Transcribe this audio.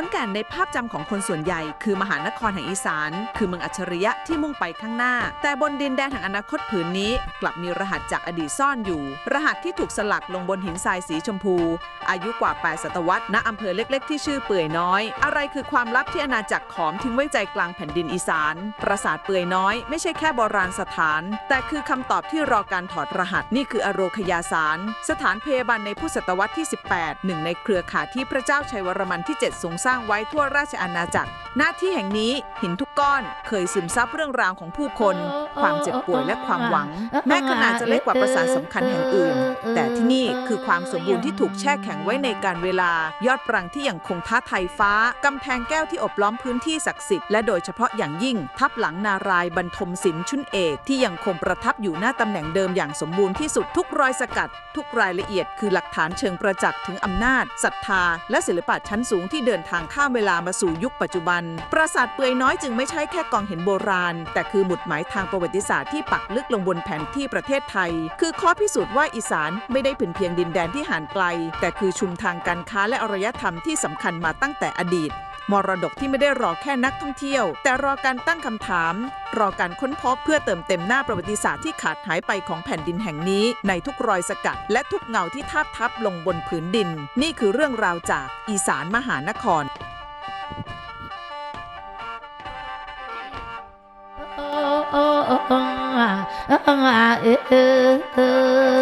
ขอนแก่นในภาพจำของคนส่วนใหญ่ คือมหานครแห่งอีสาน คือเมืองอัจฉริยะที่มุ่งไปข้างหน้า แต่บนดินแดนแห่งอนาคตผืนนี้ กลับมีรหัสจากอดีตซ่อนอยู่ รหัสที่ถูกสลักลงบนหินทรายสีชมพู อายุกว่า 8 ศตวรรษณอำเภอเล็กๆ ที่ชื่อเปื่อยน้อย อะไรคือความลับที่อาณาจักรขอมทิ้งไว้ใจกลางแผ่นดินอีสาน ปราสาทเปื่อยน้อยไม่ใช่แค่โบราณสถาน แต่คือคำตอบที่รอการถอดรหัสนี่คืออโรคยาสาร สถานพยาบาลในพุทธศตวรรษที่ 18 หนึ่งในเครือข่ายที่พระเจ้าชัยวรมันที่ 7 ทรงสร้างไว้ทั่วราชอาณาจักร หน้าที่แห่งนี้หินทุกก้อนเคยซึมซับเรื่องราวของผู้คน ความเจ็บป่วยและความหวัง แม้ขนาดจะเล็กกว่าปราสาทสำคัญแห่งอื่น แต่ที่นี่คือความสมบูรณ์ที่ถูกแช่แข็งไว้ในการเวลา ยอดปรังที่ยังคงท้าไทยฟ้ากำแพงแก้วที่อบล้อมพื้นที่ศักดิ์สิทธิ์และโดยเฉพาะอย่างยิ่ง ทับหลังนารายณ์บรรทมศิลป์ชุนเอกที่ยังคงประทับอยู่หน้าตำแหน่งเดิมอย่างสมบูรณ์ที่สุดทุกรอยสกัด ทุกรายละเอียดคือหลักฐานเชิงประจักษ์ถึงอำนาจศรัทธา และศิลปะชั้นสูงที่เดินทางางข้ามเวลามาสู่ยุคปัจจุบัน ปราสาทเปื่อยน้อยจึงไม่ใช่แค่กองเห็นโบราณ แต่คือหมุดหมายทางประวัติศาสตร์ที่ปักลึกลงบนแผนที่ประเทศไทย คือข้อพิสูจน์ว่าอีสานไม่ได้เป็นเพียงดินแดนที่ห่างไกล แต่คือชุมทางการค้าและอารยธรรมที่สำคัญมาตั้งแต่อดีต มรดกที่ไม่ได้รอแค่นักท่องเที่ยว แต่รอการตั้งคำถาม รอการค้นพบเพื่อเติมเต็มหน้าประวัติศาสตร์ที่ขาดหายไปของแผ่นดินแห่งนี้ ในทุกรอยสกัด และทุกเงาที่ทาบทับลงบนผืนดิน นี่คือเรื่องราวจากอีสานมหานครโอ้โอ้โอ้โอ้โอ้โอ้